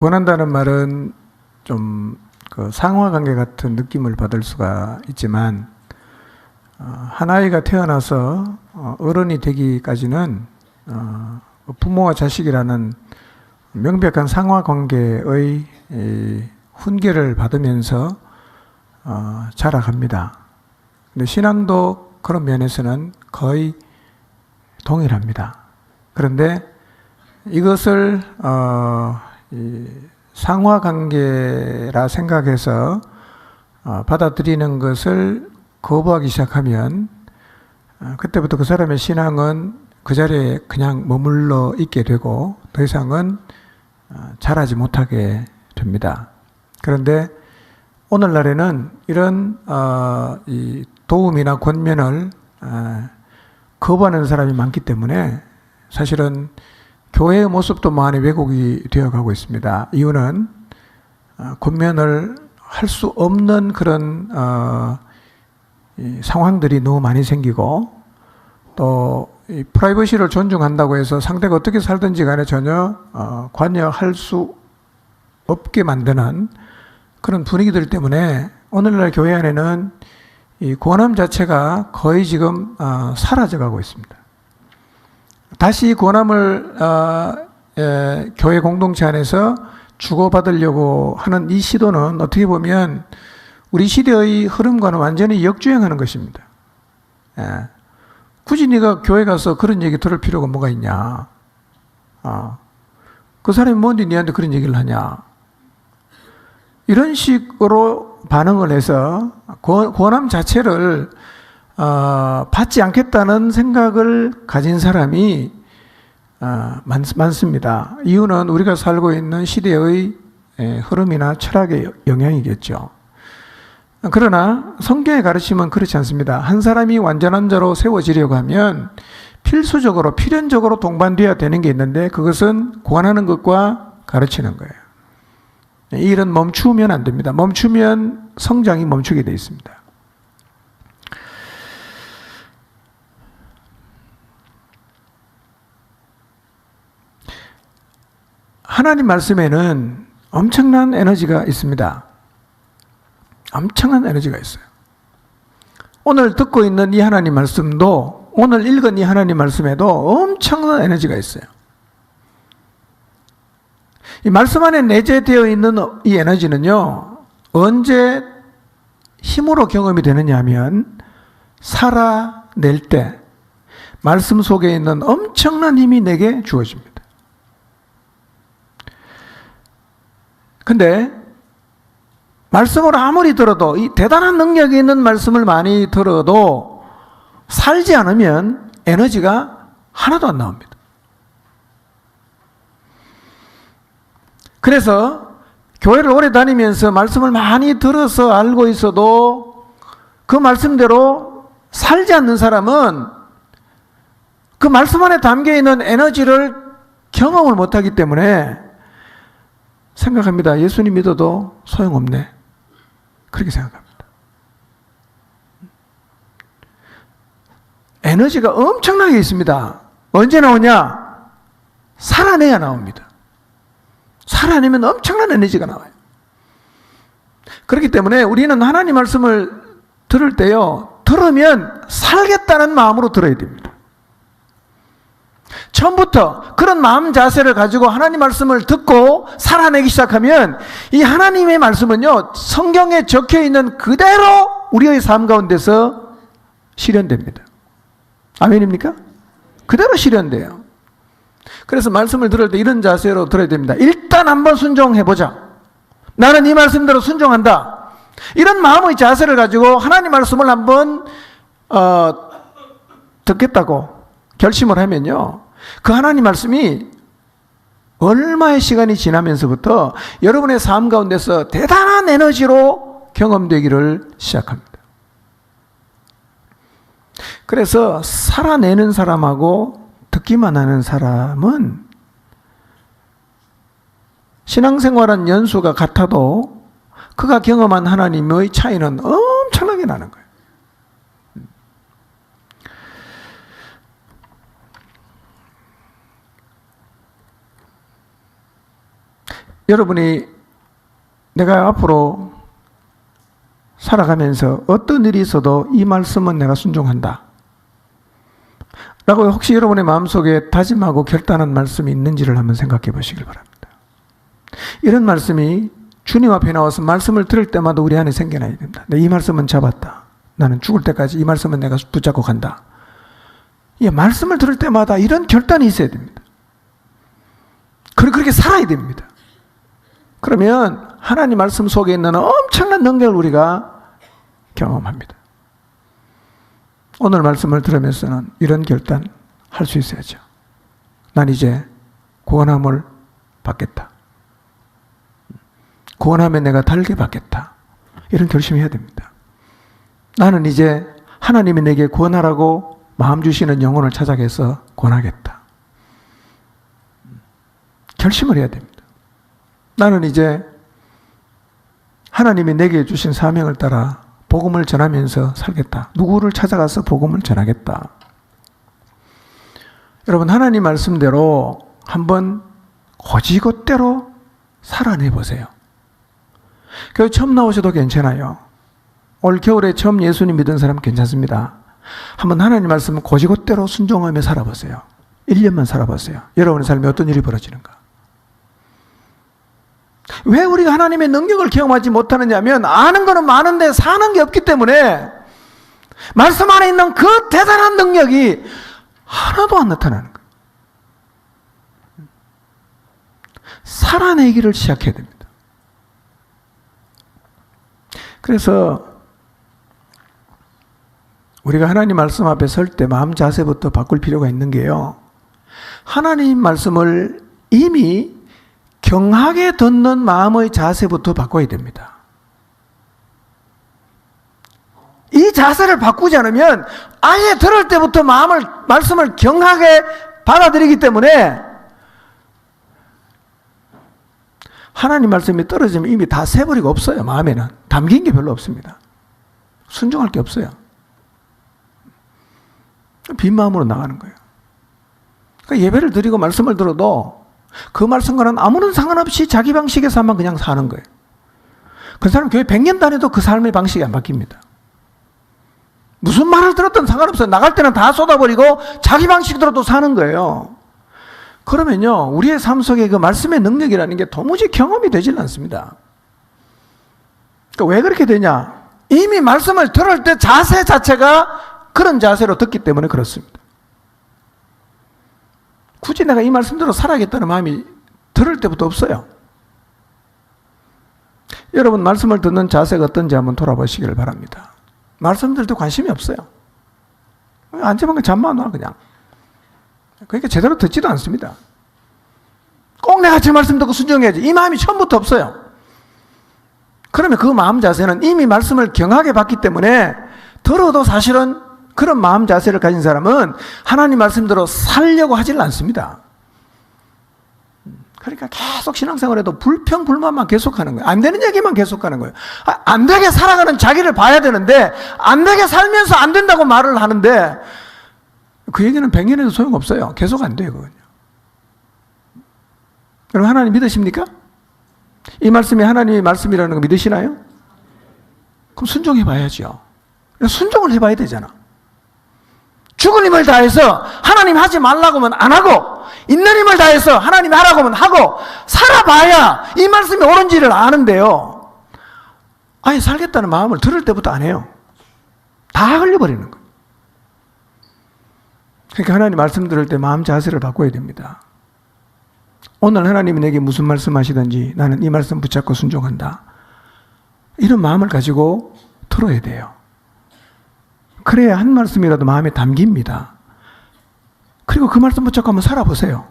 원한다는 말은 좀 그 상호관계 같은 느낌을 받을 수가 있지만 어, 한 아이가 태어나서 어, 어른이 되기까지는 어, 부모와 자식이라는 명백한 상호관계의 이 훈계를 받으면서 어, 자라갑니다. 근데 신앙도 그런 면에서는 거의 동일합니다. 그런데 이것을 어, 이 상호관계라 생각해서 어, 받아들이는 것을 거부하기 시작하면 어, 그때부터 그 사람의 신앙은 그 자리에 그냥 머물러 있게 되고 더 이상은 어, 자라지 못하게 됩니다. 그런데 오늘날에는 이런 도움이나 권면을 어, 거부하는 사람이 많기 때문에 사실은 교회의 모습도 많이 왜곡이 되어가고 있습니다. 이유는 어, 권면을 할 수 없는 그런 어, 이 상황들이 너무 많이 생기고 또이 프라이버시를 존중한다고 해서 상대가 어떻게 살든지 간에 전혀 어, 관여할 수 없게 만드는 그런 분위기들 때문에 오늘날 교회 안에는 이 권함 자체가 거의 지금 어, 사라져가고 있습니다. 다시 권함을 어, 에, 교회 공동체 안에서 주고받으려고 하는 이 시도는 어떻게 보면 우리 시대의 흐름과는 완전히 역주행하는 것입니다. 예. 굳이 네가 교회 가서 그런 얘기 들을 필요가 뭐가 있냐? 어. 그 사람이 뭔데 네한테 그런 얘기를 하냐? 이런 식으로 반응을 해서 권- 권함 자체를 어, 받지 않겠다는 생각을 가진 사람이 어, 많, 많습니다. 이유는 우리가 살고 있는 시대의 에, 흐름이나 철학의 영향이겠죠. 그러나 성경의 가르침은 그렇지 않습니다. 한 사람이 완전한 자로 세워지려고 하면 필수적으로 필연적으로 동반돼야 되는 게 있는데 그것은 권하는 것과 가르치는 거예요. 이 일은 멈추면 안 됩니다. 멈추면 성장이 멈추게 돼 있습니다. 하나님 말씀에는 엄청난 에너지가 있습니다. 엄청난 에너지가 있어요. 오늘 듣고 있는 이 하나님 말씀도 오늘 읽은 이 하나님 말씀에도 엄청난 에너지가 있어요. 이 말씀 안에 내재되어 있는 이 에너지는요, 언제 힘으로 경험이 되느냐 하면, 살아낼 때, 말씀 속에 있는 엄청난 힘이 내게 주어집니다. 근데, 말씀을 아무리 들어도, 이 대단한 능력이 있는 말씀을 많이 들어도, 살지 않으면 에너지가 하나도 안 나옵니다. 그래서 교회를 오래 다니면서 말씀을 많이 들어서 알고 있어도 그 말씀대로 살지 않는 사람은 그 말씀 안에 담겨 있는 에너지를 경험을 못하기 때문에 생각합니다. 예수님 믿어도 소용없네. 그렇게 생각합니다. 에너지가 엄청나게 있습니다. 언제 나오냐? 살아내야 나옵니다. 살아내면 엄청난 에너지가 나와요. 그렇기 때문에 우리는 하나님 말씀을 들을 때요, 들으면 살겠다는 마음으로 들어야 됩니다. 처음부터 그런 마음 자세를 가지고 하나님 말씀을 듣고 살아내기 시작하면 이 하나님의 말씀은요, 성경에 적혀 있는 그대로 우리의 삶 가운데서 실현됩니다. 아멘입니까? 그대로 실현돼요. 그래서 말씀을 들을 때 이런 자세로 들어야 됩니다. 일단 한번 순종해 보자. 나는 이 말씀대로 순종한다. 이런 마음의 자세를 가지고 하나님 말씀을 한번 어, 듣겠다고 결심을 하면요. 그 하나님 말씀이 얼마의 시간이 지나면서부터 여러분의 삶 가운데서 대단한 에너지로 경험되기를 시작합니다. 그래서 살아내는 사람하고 듣기만 하는 사람은 신앙생활한 연수가 같아도 그가 경험한 하나님의 차이는 엄청나게 나는 거예요. 여러분이 내가 앞으로 살아가면서 어떤 일이 있어도 이 말씀은 내가 순종한다. 라고 혹시 여러분의 마음속에 다짐하고 결단한 말씀이 있는지를 한번 생각해 보시길 바랍니다. 이런 말씀이 주님 앞에 나와서 말씀을 들을 때마다 우리 안에 생겨나야 된다. 내이 말씀은 잡았다. 나는 죽을 때까지 이 말씀은 내가 붙잡고 간다. 이 말씀을 들을 때마다 이런 결단이 있어야 됩니다. 그리고 그렇게 살아야 됩니다. 그러면 하나님 말씀 속에 있는 엄청난 능력을 우리가 경험합니다. 오늘 말씀을 들으면서는 이런 결단 할 수 있어야죠. 난 이제 구원함을 받겠다. 구원하면 내가 달게 받겠다. 이런 결심해야 됩니다. 나는 이제 하나님이 내게 구원하라고 마음 주시는 영혼을 찾아가서 구원하겠다. 결심을 해야 됩니다. 나는 이제 하나님이 내게 주신 사명을 따라 복음을 전하면서 살겠다. 누구를 찾아가서 복음을 전하겠다. 여러분, 하나님 말씀대로 한번 고지것대로 살아내 보세요. 교회 처음 나오셔도 괜찮아요. 올 겨울에 처음 예수님 믿은 사람 괜찮습니다. 한번 하나님 말씀을 고지것대로 순종하며 살아보세요. 1년만 살아보세요. 여러분의 삶에 어떤 일이 벌어지는가? 왜 우리가 하나님의 능력을 경험하지 못하느냐 하면 아는 거는 많은데 사는 게 없기 때문에 말씀 안에 있는 그 대단한 능력이 하나도 안 나타나는 거예요. 살아내기를 시작해야 됩니다. 그래서 우리가 하나님 말씀 앞에 설 때 마음 자세부터 바꿀 필요가 있는 게요. 하나님 말씀을 이미 경하게 듣는 마음의 자세부터 바꿔야 됩니다. 이 자세를 바꾸지 않으면 아예 들을 때부터 마음을 말씀을 경하게 받아들이기 때문에 하나님 말씀이 떨어지면 이미 다 새버리고 없어요. 마음에는 담긴 게 별로 없습니다. 순종할 게 없어요. 빈 마음으로 나가는 거예요. 그러니까 예배를 드리고 말씀을 들어도 그 말씀과는 아무런 상관없이 자기 방식에서만 그냥 사는 거예요. 그 사람 교회 100년 다녀도 그 삶의 방식이 안 바뀝니다. 무슨 말을 들었든 상관없어요. 나갈 때는 다 쏟아버리고 자기 방식대로 또 사는 거예요. 그러면요, 우리의 삶 속에 그 말씀의 능력이라는 게 도무지 경험이 되질 않습니다. 그러니까 왜 그렇게 되냐? 이미 말씀을 들을 때 자세 자체가 그런 자세로 듣기 때문에 그렇습니다. 굳이 내가 이 말씀대로 살아야겠다는 마음이 들을 때부터 없어요. 여러분 말씀을 듣는 자세가 어떤지 한번 돌아보시기를 바랍니다. 말씀 들때 관심이 없어요. 앉으면 잠만 와 그냥. 그러니까 제대로 듣지도 않습니다. 꼭 내가 제 말씀 듣고 순종해야지. 이 마음이 처음부터 없어요. 그러면 그 마음 자세는 이미 말씀을 경하게 받기 때문에 들어도 사실은 그런 마음 자세를 가진 사람은 하나님 말씀대로 살려고 하질 않습니다. 그러니까 계속 신앙생활에도 불평, 불만만 계속하는 거예요. 안 되는 얘기만 계속하는 거예요. 아, 안 되게 살아가는 자기를 봐야 되는데, 안 되게 살면서 안 된다고 말을 하는데, 그 얘기는 100년에도 소용없어요. 계속 안 돼요, 그건요. 그럼 하나님 믿으십니까? 이 말씀이 하나님의 말씀이라는 거 믿으시나요? 그럼 순종해 봐야죠. 순종을 해 봐야 되잖아. 죽을 힘을 다해서 하나님 하지 말라고 하면 안 하고, 있는 힘을 다해서 하나님 하라고 하면 하고, 살아봐야 이 말씀이 옳은지를 아는데요. 아예 살겠다는 마음을 들을 때부터 안 해요. 다 흘려버리는 거예요. 그러니까 하나님 말씀 들을 때 마음 자세를 바꿔야 됩니다. 오늘 하나님이 내게 무슨 말씀 하시든지 나는 이 말씀 붙잡고 순종한다. 이런 마음을 가지고 들어야 돼요. 그래야 한 말씀이라도 마음에 담깁니다. 그리고 그 말씀 붙잡고 한번 살아보세요.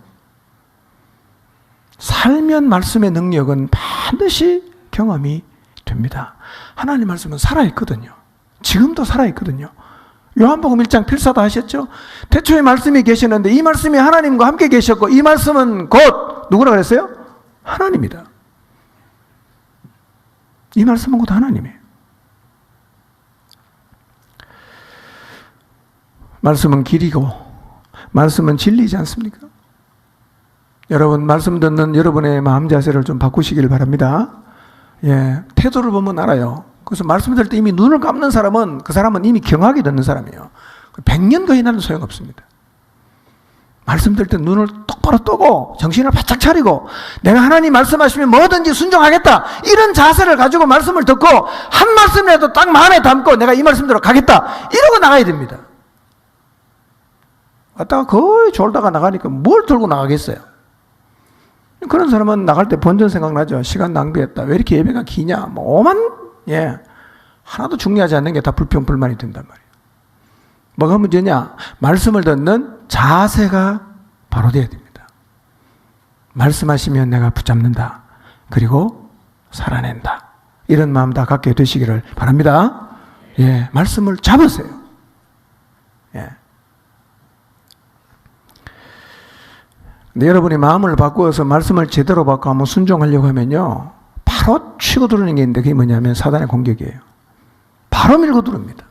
살면 말씀의 능력은 반드시 경험이 됩니다. 하나님 말씀은 살아있거든요. 지금도 살아있거든요. 요한복음 1장 필사도 하셨죠? 태초에 말씀이 계시는데 이 말씀이 하나님과 함께 계셨고 이 말씀은 곧 누구라 그랬어요? 하나님이다. 이 말씀은 곧 하나님이에요. 말씀은 길이고 말씀은 진리지 않습니까? 여러분 말씀 듣는 여러분의 마음 자세를 좀 바꾸시길 바랍니다. 예, 태도를 보면 알아요. 그래서 말씀 들을 때 이미 눈을 감는 사람은 그 사람은 이미 경악이 듣는 사람이에요. 100년 거인하는 소용없습니다. 말씀 들을 때 눈을 똑바로 뜨고 정신을 바짝 차리고 내가 하나님 말씀하시면 뭐든지 순종하겠다 이런 자세를 가지고 말씀을 듣고 한 말씀이라도 딱 마음에 담고 내가 이 말씀대로 가겠다 이러고 나가야 됩니다. 왔다가 거의 졸다가 나가니까 뭘 들고 나가겠어요? 그런 사람은 나갈 때 본전 생각나죠. 시간 낭비했다. 왜 이렇게 예배가 기냐? 뭐 오만 예 하나도 중요하지 않는 게 다 불평 불만이 된단 말이에요. 뭐가 문제냐? 말씀을 듣는 자세가 바로 돼야 됩니다. 말씀하시면 내가 붙잡는다. 그리고 살아낸다. 이런 마음 다 갖게 되시기를 바랍니다. 예, 말씀을 잡으세요. 근데 여러분이 마음을 바꾸어서 말씀을 제대로 바꿔 한번 순종하려고 하면요. 바로 치고 들어오는 게 있는데 그게 뭐냐면 사단의 공격이에요. 바로 밀고 들어옵니다.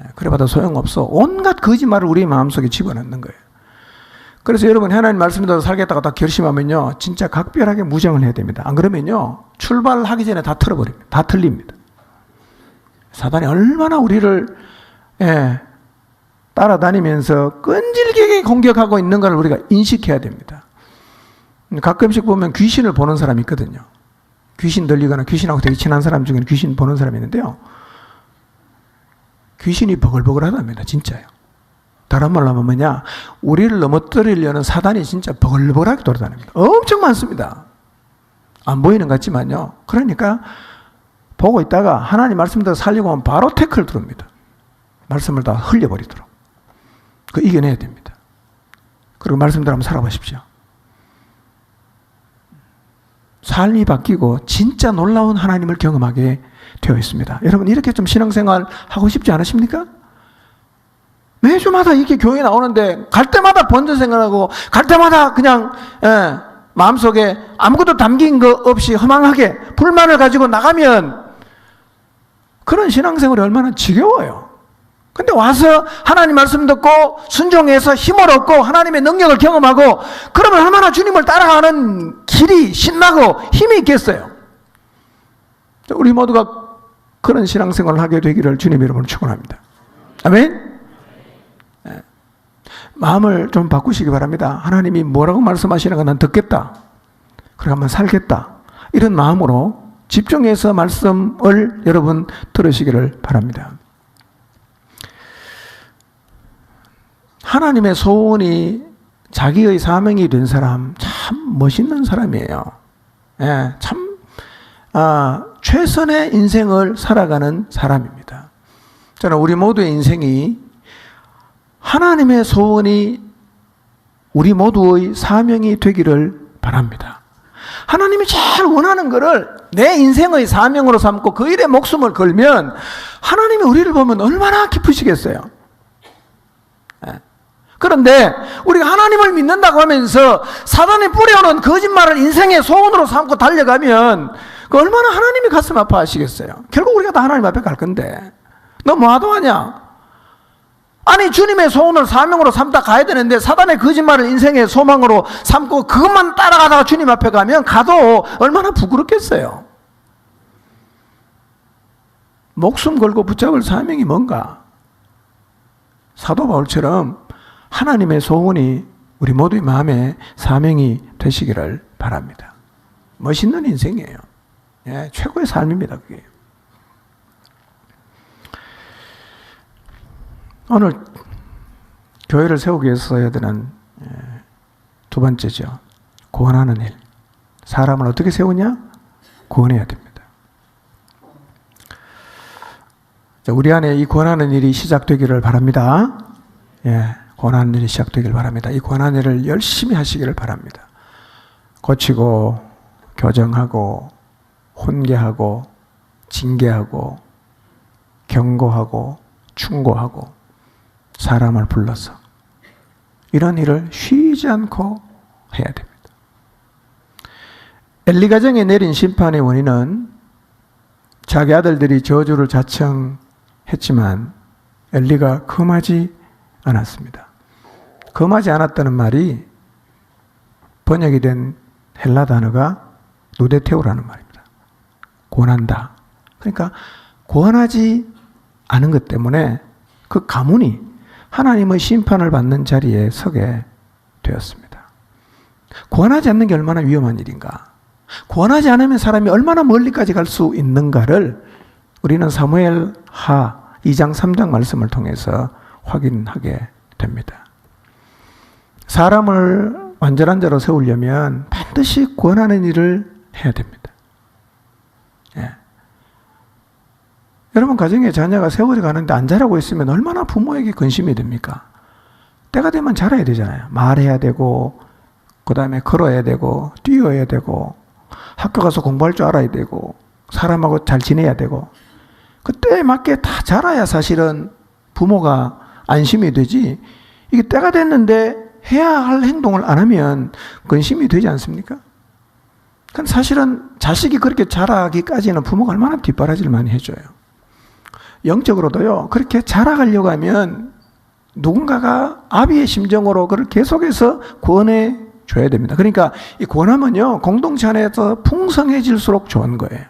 예, 그래봐도 소용없어. 온갖 거짓말을 우리 마음속에 집어넣는 거예요. 그래서 여러분 하나님 말씀대로 살겠다고 딱 결심하면요. 진짜 각별하게 무정을 해야 됩니다. 안 그러면요. 출발하기 전에 다 틀어버립니다. 다 틀립니다. 사단이 얼마나 우리를 예, 따라다니면서 끈질기게 공격하고 있는 걸 우리가 인식해야 됩니다. 가끔씩 보면 귀신을 보는 사람이 있거든요. 귀신 들리거나 귀신하고 되게 친한 사람 중에는 귀신 보는 사람이 있는데요. 귀신이 버글버글하답니다. 진짜요. 다른 말로 하면 뭐냐? 우리를 넘어뜨리려는 사단이 진짜 버글버글하게 돌아다닙니다. 엄청 많습니다. 안 보이는 것 같지만요. 그러니까 보고 있다가 하나님 말씀대로 살려고 하면 바로 태클 들어옵니다. 말씀을 다 흘려버리도록. 그 이겨내야 됩니다. 그리고 말씀대로 한번 살아보십시오. 삶이 바뀌고 진짜 놀라운 하나님을 경험하게 되어 있습니다. 여러분 이렇게 좀 신앙생활 하고 싶지 않으십니까? 매주마다 이렇게 교회 나오는데 갈 때마다 번전 생각하고 갈 때마다 그냥 예, 마음속에 아무것도 담긴 거 없이 허망하게 불만을 가지고 나가면 그런 신앙생활이 얼마나 지겨워요. 근데 와서 하나님 말씀 듣고 순종해서 힘을 얻고 하나님의 능력을 경험하고 그러면 얼마나 주님을 따라가는 길이 신나고 힘이 있겠어요. 우리 모두가 그런 신앙생활을 하게 되기를 주님 이름으로 축원합니다. 아멘. 네. 마음을 좀 바꾸시기 바랍니다. 하나님이 뭐라고 말씀하시는 건난 듣겠다. 그래 한번 살겠다. 이런 마음으로 집중해서 말씀을 여러분 들으시기를 바랍니다. 하나님의 소원이 자기의 사명이 된 사람 참 멋있는 사람이에요. 예, 참 아, 최선의 인생을 살아가는 사람입니다. 저는 우리 모두의 인생이 하나님의 소원이 우리 모두의 사명이 되기를 바랍니다. 하나님이 제일 원하는 것을 내 인생의 사명으로 삼고 그 일에 목숨을 걸면 하나님이 우리를 보면 얼마나 기쁘시겠어요. 예. 그런데 우리가 하나님을 믿는다고 하면서 사단이 뿌려오는 거짓말을 인생의 소원으로 삼고 달려가면 그 얼마나 하나님이 가슴 아파하시겠어요. 결국 우리가 다 하나님 앞에 갈 건데 너 뭐하도 하냐? 아니 주님의 소원을 사명으로 삼다 가야 되는데 사단의 거짓말을 인생의 소망으로 삼고 그것만 따라가다가 주님 앞에 가면 가도 얼마나 부끄럽겠어요. 목숨 걸고 붙잡을 사명이 뭔가? 사도 바울처럼 하나님의 소원이 우리 모두의 마음에 사명이 되시기를 바랍니다. 멋있는 인생이에요. 예, 최고의 삶입니다, 그게. 오늘 교회를 세우기 위해서 해야 되는 예, 두 번째죠. 구원하는 일. 사람을 어떻게 세우냐? 구원해야 됩니다. 우리 안에 이 구원하는 일이 시작되기를 바랍니다. 예, 구원하는 일이 시작되기를 바랍니다. 이 구원하는 일을 열심히 하시기를 바랍니다. 고치고, 교정하고, 훈계하고, 징계하고, 경고하고, 충고하고, 사람을 불러서 이런 일을 쉬지 않고 해야 됩니다. 엘리 가정에 내린 심판의 원인은 자기 아들들이 저주를 자청했지만 엘리가 금하지 않았습니다. 금하지 않았다는 말이 번역이 된 헬라 단어가 누데테오라는 말입니다. 권한다. 그러니까 권하지 않은 것 때문에 그 가문이 하나님의 심판을 받는 자리에 서게 되었습니다. 권하지 않는 게 얼마나 위험한 일인가. 권하지 않으면 사람이 얼마나 멀리까지 갈 수 있는가를 우리는 사무엘 하 2장 3장 말씀을 통해서 확인하게 됩니다. 사람을 완전한 자로 세우려면 반드시 권하는 일을 해야 됩니다. 예. 여러분 가정에 자녀가 세월이 가는데 안 자라고 있으면 얼마나 부모에게 근심이 됩니까? 때가 되면 자라야 되잖아요. 말해야 되고 그 다음에 걸어야 되고 뛰어야 되고 학교 가서 공부할 줄 알아야 되고 사람하고 잘 지내야 되고 그때에 맞게 다 자라야 사실은 부모가 안심이 되지 이게 때가 됐는데 해야 할 행동을 안 하면 근심이 되지 않습니까? 그건 사실은 자식이 그렇게 자라기까지는 부모가 얼마나 뒷바라지를 많이 해줘요. 영적으로도요, 그렇게 자라가려고 하면 누군가가 아비의 심정으로 그를 계속해서 권해 줘야 됩니다. 그러니까 이 권함은요, 공동체 안에서 풍성해질수록 좋은 거예요.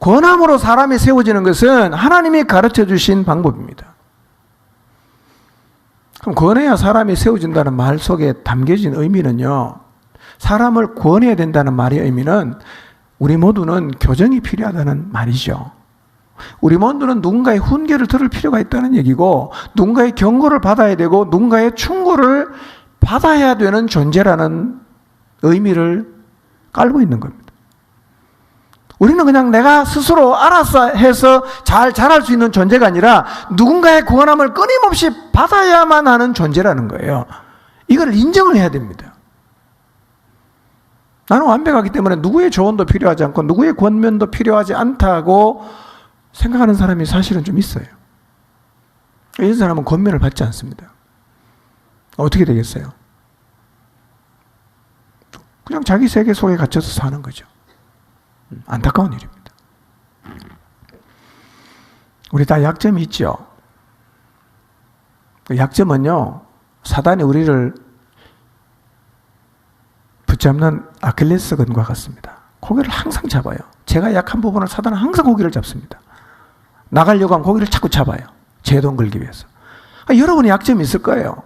권함으로 사람이 세워지는 것은 하나님이 가르쳐 주신 방법입니다. 그럼 권해야 사람이 세워진다는 말 속에 담겨진 의미는요, 사람을 권해야 된다는 말의 의미는 우리 모두는 교정이 필요하다는 말이죠. 우리 모두는 누군가의 훈계를 들을 필요가 있다는 얘기고, 누군가의 경고를 받아야 되고, 누군가의 충고를 받아야 되는 존재라는 의미를 깔고 있는 겁니다. 우리는 그냥 내가 스스로 알아서 해서 잘 자랄 수 있는 존재가 아니라 누군가의 구원함을 끊임없이 받아야만 하는 존재라는 거예요. 이걸 인정을 해야 됩니다. 나는 완벽하기 때문에 누구의 조언도 필요하지 않고 누구의 권면도 필요하지 않다고 생각하는 사람이 사실은 좀 있어요. 이런 사람은 권면을 받지 않습니다. 어떻게 되겠어요? 그냥 자기 세계 속에 갇혀서 사는 거죠. 안타까운 일입니다. 우리 다 약점이 있죠. 그 약점은요, 사단이 우리를 붙잡는 아킬레스건과 같습니다. 고기를 항상 잡아요. 제가 약한 부분을 사단은 항상 고기를 잡습니다. 나가려고 하면 고기를 자꾸 잡아요. 제 돈 걸기 위해서. 아, 여러분의 약점이 있을 거예요.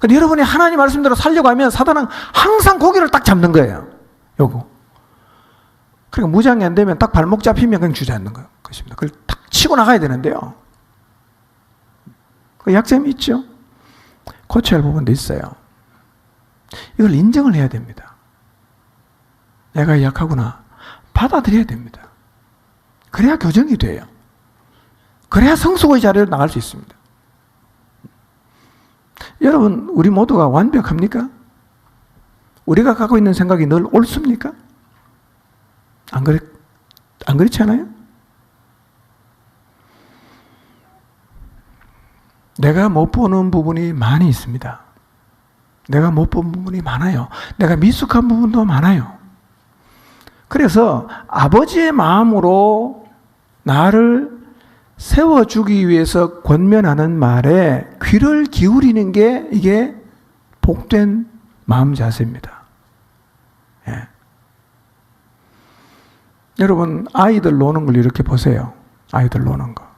근데 여러분이 하나님 말씀대로 살려고 하면 사단은 항상 고기를 딱 잡는 거예요. 요거. 그러니까 무장이 안 되면 딱 발목 잡히면 그냥 주저앉는 거- 것입니다. 그걸 딱 치고 나가야 되는데요. 그 약점이 있죠. 고쳐야 할 부분도 있어요. 이걸 인정을 해야 됩니다. 내가 약하구나. 받아들여야 됩니다. 그래야 교정이 돼요. 그래야 성숙의 자리로 나갈 수 있습니다. 여러분, 우리 모두가 완벽합니까? 우리가 갖고 있는 생각이 늘 옳습니까? 안 그렇, 안 그렇지 않아요? 내가 못 보는 부분이 많이 있습니다. 내가 못 본 부분이 많아요. 내가 미숙한 부분도 많아요. 그래서 아버지의 마음으로 나를 세워주기 위해서 권면하는 말에 귀를 기울이는 게 이게 복된 마음 자세입니다. 여러분, 아이들 노는 걸 이렇게 보세요. 아이들 노는 거.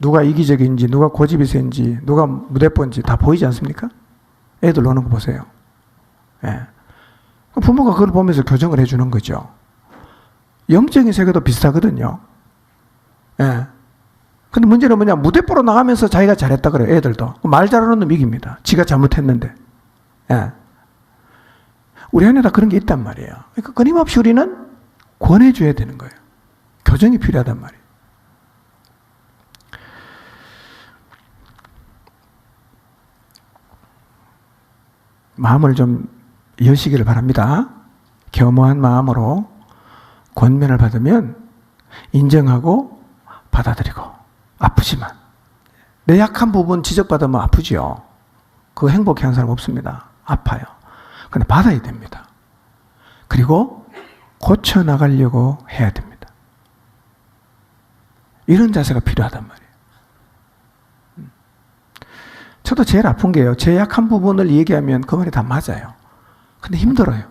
누가 이기적인지, 누가 고집이 센지, 누가 무대본지 다 보이지 않습니까? 애들 노는 거 보세요. 예. 부모가 그걸 보면서 교정을 해주는 거죠. 영적인 세계도 비슷하거든요. 예. 근데 문제는 뭐냐, 무대뽀로 나가면서 자기가 잘했다 그래요, 애들도. 말 잘하는 놈 이깁니다. 지가 잘못했는데. 예. 우리 안에 다 그런 게 있단 말이에요. 그러니까 끊임없이 우리는 권해줘야 되는 거예요. 교정이 필요하단 말이에요. 마음을 좀 여시기를 바랍니다. 겸허한 마음으로 권면을 받으면 인정하고 받아들이고 아프지만 내 약한 부분 지적받으면 아프지요. 그 행복해 하는 사람 없습니다. 아파요. 근데 받아야 됩니다. 그리고 고쳐 나가려고 해야 됩니다. 이런 자세가 필요하단 말이에요. 저도 제일 아픈 게요. 제 약한 부분을 얘기하면 그 말이 다 맞아요. 근데 힘들어요.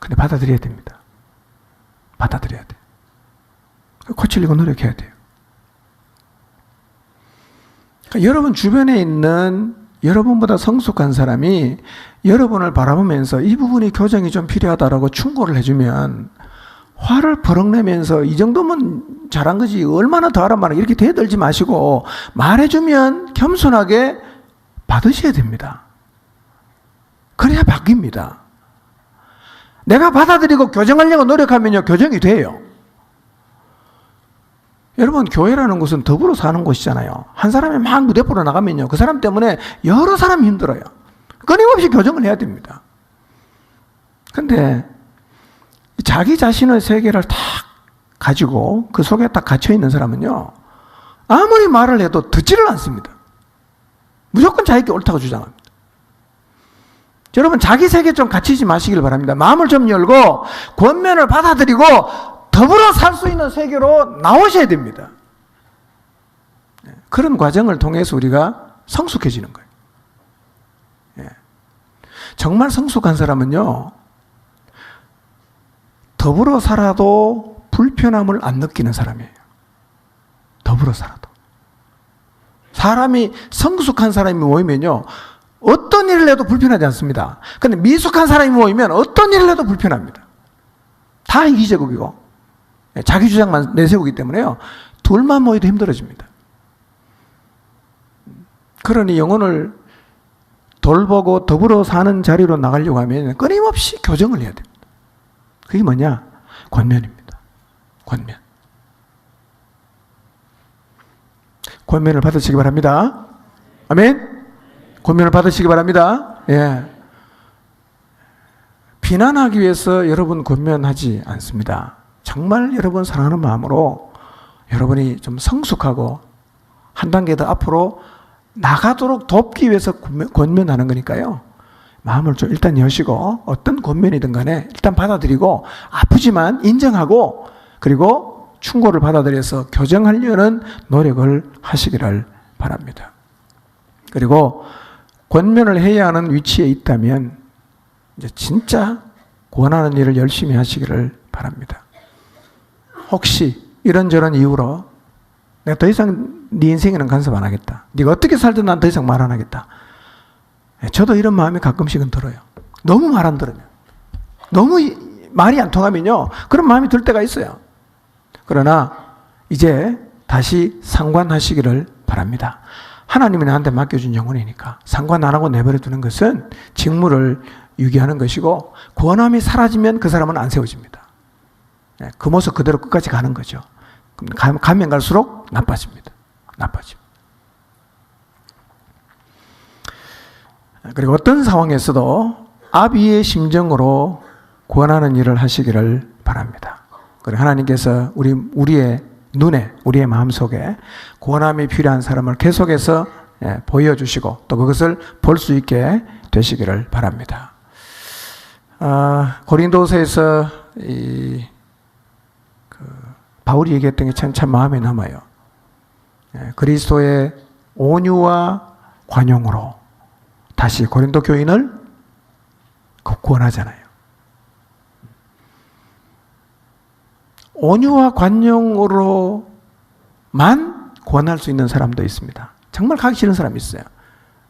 근데 받아들여야 됩니다. 받아들여야 돼. 고치려고 노력해야 돼요. 그러니까 여러분 주변에 있는 여러분보다 성숙한 사람이 여러분을 바라보면서 이 부분이 교정이 좀 필요하다라고 충고를 해주면 화를 버럭 내면서 이 정도면 잘한 거지 얼마나 더 하란 말이야 이렇게 대들지 마시고 말해주면 겸손하게 받으셔야 됩니다. 그래야 바뀝니다. 내가 받아들이고 교정하려고 노력하면요 교정이 돼요. 여러분 교회라는 곳은 더불어 사는 곳이잖아요. 한 사람이 막 무대포로 나가면요 그 사람 때문에 여러 사람이 힘들어요. 끊임없이 교정을 해야 됩니다. 근데 자기 자신의 세계를 딱 가지고 그 속에 딱 갇혀 있는 사람은요 아무리 말을 해도 듣지를 않습니다. 무조건 자기께 옳다고 주장합니다. 여러분 자기 세계 좀 갇히지 마시길 바랍니다. 마음을 좀 열고 권면을 받아들이고 더불어 살 수 있는 세계로 나오셔야 됩니다. 네, 그런 과정을 통해서 우리가 성숙해지는 거예요. 예. 정말 성숙한 사람은요, 더불어 살아도 불편함을 안 느끼는 사람이에요. 더불어 살아도. 사람이 성숙한 사람이 모이면요, 어떤 일을 해도 불편하지 않습니다. 근데 미숙한 사람이 모이면 어떤 일을 해도 불편합니다. 다 이기적이고, 자기 주장만 내세우기 때문에요, 둘만 모여도 힘들어집니다. 그러니 영혼을 돌보고 더불어 사는 자리로 나가려고 하면 끊임없이 교정을 해야 됩니다. 그게 뭐냐? 권면입니다. 권면. 권면을 받으시기 바랍니다. 아멘? 권면을 받으시기 바랍니다. 예. 비난하기 위해서 여러분 권면하지 않습니다. 정말 여러분 사랑하는 마음으로 여러분이 좀 성숙하고 한 단계 더 앞으로 나가도록 돕기 위해서 권면하는 거니까요. 마음을 좀 일단 여시고 어떤 권면이든 간에 일단 받아들이고 아프지만 인정하고 그리고 충고를 받아들여서 교정하려는 노력을 하시기를 바랍니다. 그리고 권면을 해야 하는 위치에 있다면 이제 진짜 권하는 일을 열심히 하시기를 바랍니다. 혹시 이런저런 이유로 내가 더 이상 네 인생에는 간섭 안 하겠다. 네가 어떻게 살든 난 더 이상 말 안 하겠다. 예, 저도 이런 마음이 가끔씩은 들어요. 너무 말 안 들으면. 너무 말이 안 통하면요. 그런 마음이 들 때가 있어요. 그러나 이제 다시 상관하시기를 바랍니다. 하나님이 나한테 맡겨준 영혼이니까 상관 안 하고 내버려 두는 것은 직무를 유기하는 것이고 권함이 사라지면 그 사람은 안 세워집니다. 예, 그 모습 그대로 끝까지 가는 거죠. 가면 갈수록 나빠집니다. 나빠져. 그리고 어떤 상황에서도 아비의 심정으로 권하는 일을 하시기를 바랍니다. 그리고 하나님께서 우리 우리의 눈에 우리의 마음 속에 권함이 필요한 사람을 계속해서 예, 보여주시고 또 그것을 볼 수 있게 되시기를 바랍니다. 아, 고린도서에서 이 바울이 얘기했던 게 참 참 마음에 남아요. 예, 그리스도의 온유와 관용으로 다시 고린도 교인을 구원하잖아요. 온유와 관용으로만 구원할 수 있는 사람도 있습니다. 정말 가기 싫은 사람이 있어요.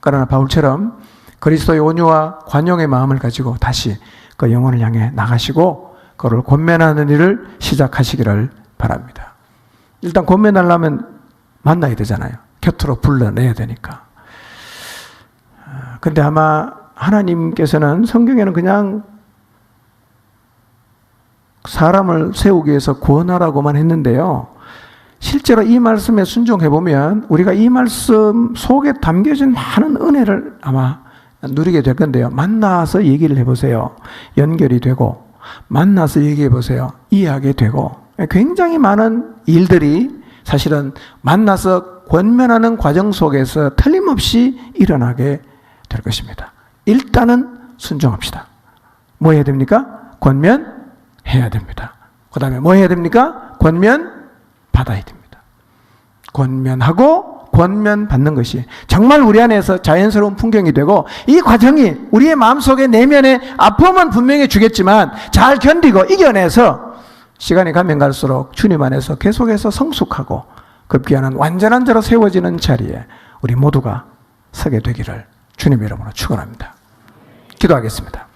그러나 바울처럼 그리스도의 온유와 관용의 마음을 가지고 다시 그 영혼을 향해 나가시고 그를 권면하는 일을 시작하시기를 바랍니다. 일단 권면하려면 만나야 되잖아요. 곁으로 불러내야 되니까. 아, 근데 아마 하나님께서는 성경에는 그냥 사람을 세우기 위해서 구원하라고만 했는데요. 실제로 이 말씀에 순종해 보면 우리가 이 말씀 속에 담겨진 많은 은혜를 아마 누리게 될 건데요. 만나서 얘기를 해 보세요. 연결이 되고, 만나서 얘기해 보세요. 이해하게 되고, 굉장히 많은 일들이 사실은 만나서 권면하는 과정 속에서 틀림없이 일어나게 될 것입니다. 일단은 순종합시다. 뭐 해야 됩니까? 권면 해야 됩니다. 그 다음에 뭐 해야 됩니까? 권면 받아야 됩니다. 권면하고 권면 받는 것이 정말 우리 안에서 자연스러운 풍경이 되고 이 과정이 우리의 마음속에 내면의 아픔은 분명히 주겠지만 잘 견디고 이겨내서 시간이 가면 갈수록 주님 안에서 계속해서 성숙하고 급기야는 완전한 자로 세워지는 자리에 우리 모두가 서게 되기를 주님 이름으로 축원합니다. 기도하겠습니다.